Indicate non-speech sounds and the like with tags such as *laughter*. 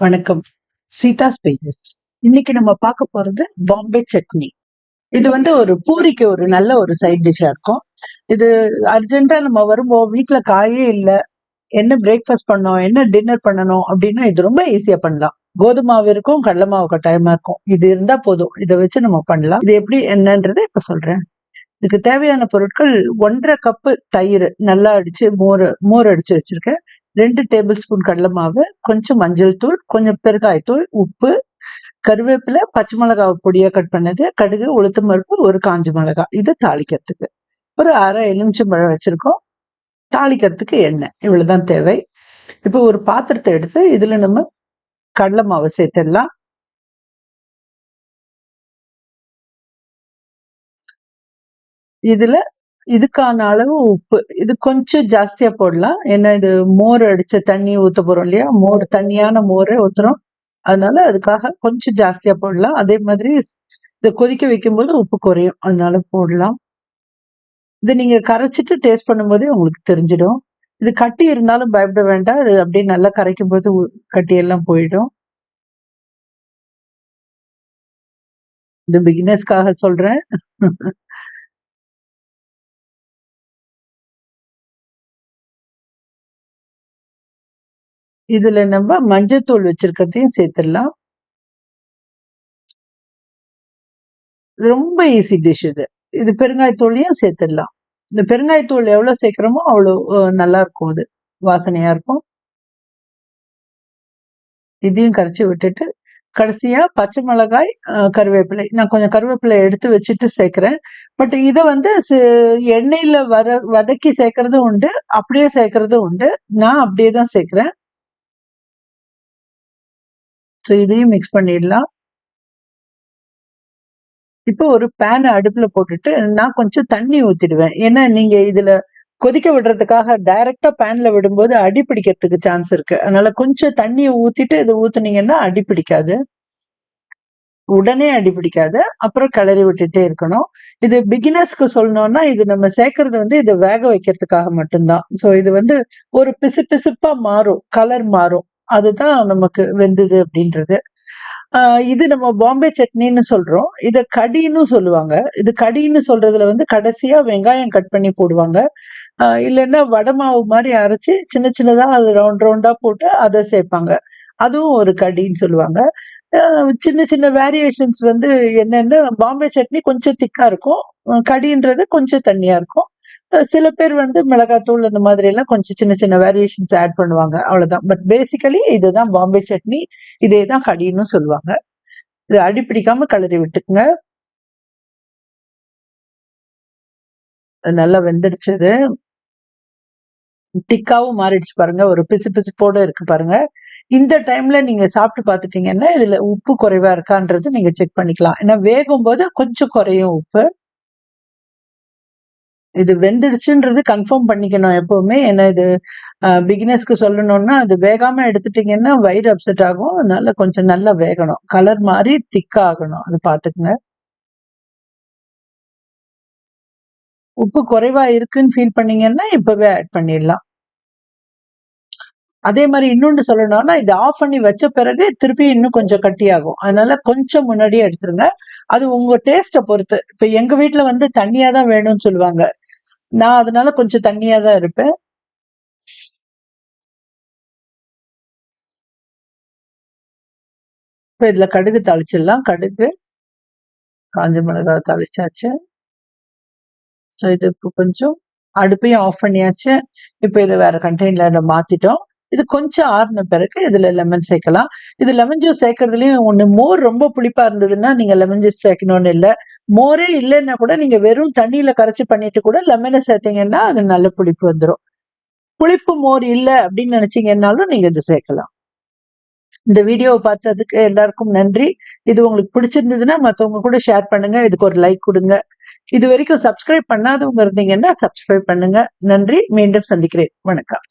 வணக்கம். சீதா ஸ்பேஜஸ் இன்னைக்கு நம்ம பார்க்க போறது பாம்பே சட்னி. இது வந்து ஒரு பூரிக்கு ஒரு நல்ல ஒரு சைட் டிஷ்ஷா இருக்கும். இது அர்ஜென்ட்டா நம்ம வரும்போது வீட்டுல காயே இல்ல. என்ன பிரேக்ஃபாஸ்ட் பண்ணோம் என்ன டின்னர் பண்ணணும் அப்படின்னா இது ரொம்ப ஈஸியா பண்ணலாம். கோதுமை மாவு இருக்கும் கடலை மாவு கட்டாயமா இருக்கும். இது இருந்தா போதும். இதை வச்சு நம்ம பண்ணலாம். இது எப்படி என்னன்றதை இப்ப சொல்றேன். இதுக்கு தேவையான பொருட்கள் ஒன்றரை கப்பு தயிர் நல்லா அடிச்சு மோர் மோர் அடிச்சு வச்சிருக்கேன். ரெண்டு டேபிள் ஸ்பூன் கடலை மாவு கொஞ்சம் மஞ்சள் தூள் கொஞ்சம் பெருங்காயத்தூள் உப்பு கருவேப்பிலை பச்சை மிளகாய் பொடியாக கட் பண்ணது கடுகு உளுத்து மருப்பு ஒரு காஞ்ச மிளகாய். இது தாளிக்கிறதுக்கு. ஒரு அரை எலுமிச்சம் பழம் வச்சுருக்கோம். தாளிக்கிறதுக்கு எண்ணெய். இவ்வளவுதான் தேவை. இப்போ ஒரு பாத்திரத்தை எடுத்து இதில் நம்ம கடலை மாவை சேர்த்துடலாம். இதில் இதுக்கான அளவு உப்பு. இது கொஞ்சம் ஜாஸ்தியா போடலாம். ஏன்னா இது மோர் அடிச்ச தண்ணி ஊத்த போறோம் இல்லையா? மோர் தண்ணியான மோரை ஊத்துறோம். அதனால அதுக்காக கொஞ்சம் ஜாஸ்தியா போடலாம். அதே மாதிரி இதை கொதிக்க வைக்கும்போது உப்பு குறையும். அதனால போடலாம். இது நீங்க கரைச்சிட்டு டேஸ்ட் பண்ணும்போதே உங்களுக்கு தெரிஞ்சிடும். இது கட்டி இருந்தாலும் பயப்பட வேண்டாம். இது அப்படியே நல்லா கரைக்கும் போது கட்டி எல்லாம் போயிடும் இது பிகினர்ஸ்க்காக சொல்றேன். *laughs* இதுல நம்ம மஞ்சத்தூள் வச்சிருக்கிறதையும் சேர்த்துடலாம். ரொம்ப ஈஸி டிஷ் இது. இது பெருங்காயத்தூளையும் சேர்த்துடலாம். இந்த பெருங்காயத்தூள் எவ்வளவு சேர்க்குறோமோ அவ்வளோ நல்லா இருக்கும் அது. வாசனையா இருக்கும். இதையும் கரைச்சி விட்டுட்டு கடைசியா பச்சை மிளகாய் கருவேப்பிலை. நான் கொஞ்சம் கருவேப்பிலை எடுத்து வச்சுட்டு சேர்க்கிறேன். பட் இதை வந்து எண்ணெயில வர வதக்கி சேர்க்கறதும் உண்டு. அப்படியே சேர்க்கறதும் உண்டு. நான் அப்படியே தான் சேர்க்கிறேன். ஸோ இதையும் மிக்ஸ் பண்ணிடலாம். இப்போ ஒரு பேனை அடுப்புல போட்டுட்டு நான் கொஞ்சம் தண்ணி ஊத்திடுவேன். ஏன்னா நீங்க இதுல கொதிக்க விடுறதுக்காக டைரக்டா பேன்ல விடும்போது அடி பிடிக்கிறதுக்கு சான்ஸ் இருக்கு. அதனால கொஞ்சம் தண்ணியை ஊத்திட்டு இதை ஊத்துனீங்கன்னா அடி பிடிக்காது. உடனே அடி பிடிக்காது. அப்புறம் கிளறி விட்டுட்டே இருக்கணும். இது பிகினர்ஸ்க்கு சொல்லணும்னா இது நம்ம சேர்க்கறது வந்து இதை வேக வைக்கிறதுக்காக மட்டும்தான். ஸோ இது வந்து ஒரு பிசு பிசுப்பா மாறும். கலர் மாறும். அதுதான் நமக்கு வெந்தது அப்படின்றது. இது நம்ம பாம்பே சட்னின்னு சொல்றோம். இத கடின்னு சொல்லுவாங்க. இது கடின்னு சொல்றதுல வந்து கடைசியா வெங்காயம் கட் பண்ணி போடுவாங்க. இல்லைன்னா வடை மாவு மாதிரி அரைச்சு சின்ன சின்னதா அது ரவுண்ட் ரவுண்டா போட்டு அதை சேர்ப்பாங்க. அதுவும் ஒரு கடின்னு சொல்லுவாங்க. சின்ன சின்ன வேரியேஷன்ஸ் வந்து என்னென்னு பாம்பே சட்னி கொஞ்சம் திக்கா இருக்கும். கடின்றது கொஞ்சம் தண்ணியா இருக்கும். சில பேர் வந்து மிளகாத்தூள் அந்த மாதிரி எல்லாம் கொஞ்சம் சின்ன சின்ன வேரியேஷன்ஸ் ஆட் பண்ணுவாங்க. அவ்வளவுதான். பட் பேசிக்கலி இதுதான் பாம்பே சட்னி இதே தான் கடின்னு சொல்லுவாங்க. இது அடி பிடிக்காம கலரி விட்டுக்குங்க நல்லா வெந்துடுச்சது. திக்காவும் மாறிடுச்சு பாருங்க. ஒரு பிசு பிசுப்போட இருக்கு பாருங்க. இந்த டைம்ல நீங்க சாப்பிட்டு பாத்துட்டீங்கன்னா இதுல உப்பு குறைவா இருக்கான்றது நீங்க செக் பண்ணிக்கலாம். ஏன்னா வேகும் போது கொஞ்சம் குறையும் உப்பு. இது வெந்துடுச்சுன்றது கன்ஃபார்ம் பண்ணிக்கணும் எப்பவுமே. ஏன்னா இது பிகினர்ஸ்க்கு சொல்லணும்னா அது வேகாம எடுத்துட்டீங்கன்னா வயிறு அப்செட் ஆகும். அதனால கொஞ்சம் நல்லா வேகணும். கலர் மாதிரி திக்காகணும் அது பார்த்துக்குங்க. உப்பு குறைவா இருக்குன்னு ஃபீல் பண்ணீங்கன்னா இப்பவே ஆட் பண்ணிடலாம். அதே மாதிரி இன்னொன்று சொல்லணும்னா இது ஆஃப் பண்ணி வச்ச பிறகு திருப்பி இன்னும் கொஞ்சம் கட்டியாகும். அதனால கொஞ்சம் முன்னாடியே எடுத்துருங்க. அது உங்க டேஸ்ட்டை பொறுத்து. இப்ப எங்க வீட்டுல வந்து தண்ணியா தான் வேணும்னு சொல்லுவாங்க. நான் அதனால கொஞ்சம் தண்ணியா தான் இருப்பேன். இப்ப இதுல கடுகு தாளிச்சிடலாம். கடுகு காஞ்ச மிளகாய் தாளிச்சாச்சு. ஸோ இது இப்போ கொஞ்சம் அடுப்பையும் ஆஃப் பண்ணியாச்சு. இப்போ இதை வேற கண்டெய்னரில் மாத்திட்டோம். இது கொஞ்சம் ஆறுன பிறகு இதுல லெமன் சேர்க்கலாம். இது லெமன் ஜூஸ் சேர்க்கறதுலயும் ஒண்ணு மோர் ரொம்ப புளிப்பா இருந்ததுன்னா நீங்க லெமன் ஜூஸ் சேர்க்கணும்னு இல்லை. மோரே இல்லைன்னா கூட நீங்க வெறும் தண்ணியில கரைச்சி பண்ணிட்டு கூட லெமனை சேர்த்தீங்கன்னா அது நல்ல புளிப்பு வந்துடும் புளிப்பு மோர் இல்லை அப்படின்னு நினைச்சீங்கன்னாலும் நீங்க இது சேர்க்கலாம். இந்த வீடியோவை பார்த்ததுக்கு எல்லாருக்கும் நன்றி. இது உங்களுக்கு பிடிச்சிருந்ததுன்னா மற்றவங்க கூட ஷேர் பண்ணுங்க. இதுக்கு ஒரு லைக் கொடுங்க. இது வரைக்கும் சப்ஸ்கிரைப் பண்ணாதவங்க இருந்தீங்கன்னா சப்ஸ்கிரைப் பண்ணுங்க. நன்றி. மீண்டும் சந்திக்கிறேன். வணக்கம்.